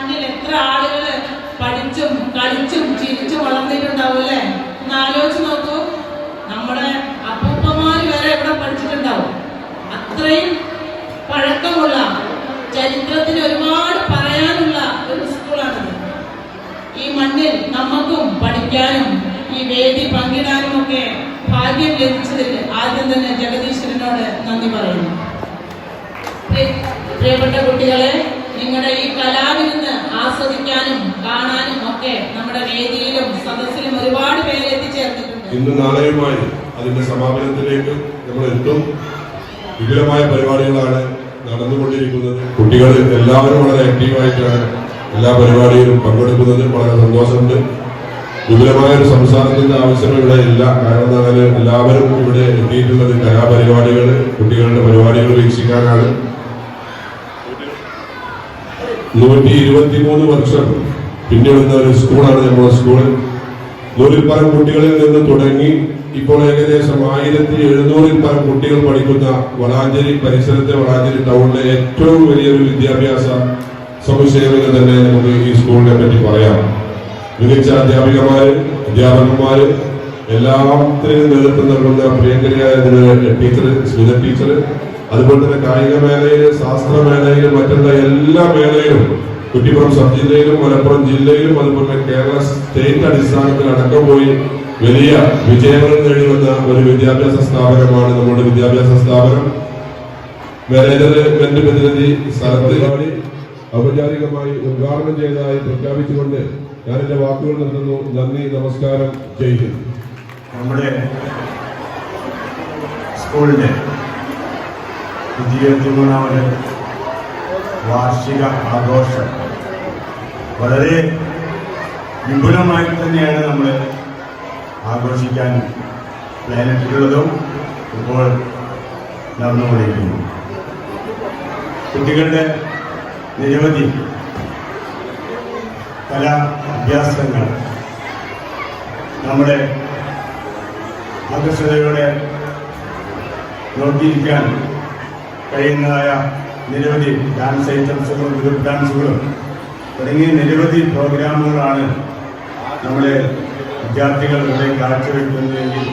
മണ്ണിൽ എത്ര ആളുകൾ പഠിച്ചും കളിച്ചും ചിരിച്ചും വളർന്നിട്ടുണ്ടാവും അല്ലെ ഒന്ന് ആലോചിച്ച് നോക്കൂ. നമ്മുടെ അപ്പൂപ്പന്മാർ വരെ എവിടെ പഠിച്ചിട്ടുണ്ടാവും. അത്രയും പഴക്കമുള്ള ചരിത്രത്തിന് ഒരുപാട് പറയാനുള്ള ഒരു സ്കൂളാണിത്. ഈ മണ്ണിൽ നമുക്കും പഠിക്കാനും ഈ വേദി പങ്കിടാനും ഒക്കെ ഭാഗ്യം ലഭിച്ചതിൽ ആദ്യം തന്നെ ജഗദീശ്വരനോട് നന്ദി പറയുന്നു. പ്രിയപ്പെട്ട കുട്ടികളെ നിങ്ങളുടെ ഈ കലാവിരുന്ന് ആസ്വദിക്കാനും കാണാനും ഒക്കെ നമ്മുടെ വേദിയിലും സദസ്സിലും ഒരുപാട് പേര് എത്തിച്ചേർന്നിട്ടുണ്ട് ഇന്ന് നാളെയുമായി അതിന്റെ സമാപനത്തിലേക്ക് നമ്മൾ എത്തും. വിപുലമായ പരിപാടികളാണ് നടന്നുകൊണ്ടിരിക്കുന്നത്. കുട്ടികൾ എല്ലാവരും വളരെ ആക്റ്റീവായിട്ടാണ് എല്ലാ പരിപാടിയിലും പങ്കെടുക്കുന്നത് വളരെ സന്തോഷമുണ്ട്. വിപുലമായ ഒരു സംസ്ഥാനത്തിന്റെ ആവശ്യം ഇവിടെ ഇല്ല. കാരണം എന്താ എല്ലാവരും ഇവിടെ എത്തിയിട്ടുള്ളത് കലാപരിപാടികൾ കുട്ടികളുടെ പരിപാടികൾ വീക്ഷിക്കാനാണ്. നൂറ്റി ഇരുപത്തി മൂന്ന് വർഷം പിന്നിടുന്ന ഒരു സ്കൂളാണ് നമ്മുടെ സ്കൂൾ. നൂറിൽ പരം കുട്ടികളിൽ നിന്ന് തുടങ്ങി ഇപ്പോൾ ഏകദേശം ആയിരത്തി എഴുന്നൂറിൽ പരം കുട്ടികൾ പഠിക്കുന്ന വളാഞ്ചേരി പരിസരത്തെ വളാഞ്ചേരി ടൗണിലെ ഏറ്റവും വലിയൊരു വിദ്യാഭ്യാസ സമുച്ചയം എന്ന് തന്നെ നമുക്ക് ഈ സ്കൂളിനെ പറ്റി പറയാം. മികച്ച അധ്യാപികമാര് അധ്യാപകന്മാര് എല്ലാത്തിനും നേതൃത്വം നൽകുന്ന പ്രിയങ്കരിയായ ടീച്ചർ സ്മിത ടീച്ചർ. അതുപോലെ തന്നെ കായിക മേഖലയിൽ ശാസ്ത്ര മേഖലയിൽ മറ്റുള്ള എല്ലാ മേഖലയിലും കുറ്റിപ്പുറം സബ് ജില്ലയിലും മലപ്പുറം ജില്ലയിലും അതുപോലെ കേരള സ്റ്റേറ്റ് അടിസ്ഥാനത്തിൽ അടക്കം പോയി വലിയ വിജയങ്ങൾ നേടിവന്ന ഒരു വിദ്യാഭ്യാസ സ്ഥാപനമാണ് നമ്മുടെ വിദ്യാഭ്യാസ സ്ഥാപനം. മാനേജ്മെന്റ് പ്രതിനിധി സ്ഥലത്ത് ഔപചാരികമായി ഉദ്ഘാടനം ചെയ്തതായി പ്രഖ്യാപിച്ചുകൊണ്ട് ഞാൻ എന്റെ വാക്കുകൾ നിർത്തുന്നു. നന്ദി നമസ്കാരം. ചെയ്യുന്നു നമ്മുടെ സ്കൂളിന്റെ ഇരുപത്തിമൂന്നാമത് വാർഷിക ആഘോഷം വളരെ വിപുലമായി തന്നെയാണ് നമ്മൾ ആഘോഷിക്കാൻ പ്ലാനിട്ടിട്ടുള്ളതും ഇപ്പോൾ നടന്നുകൊണ്ടിരിക്കുന്നു. കുട്ടികളുടെ നിരവധി കലാ അഭ്യാസങ്ങൾ നമ്മുടെ ആകർഷതയോടെ നോക്കിയിരിക്കാൻ കഴിയുന്നതായ നിരവധി ഡാൻസ് ഐറ്റംസുകളും ഗ്രൂപ്പ് ഡാൻസുകളും തുടങ്ങിയ നിരവധി പ്രോഗ്രാമുകളാണ് നമ്മളെ വിദ്യാർത്ഥികൾ ഇവിടെ കാഴ്ചവെക്കുന്നതെങ്കിൽ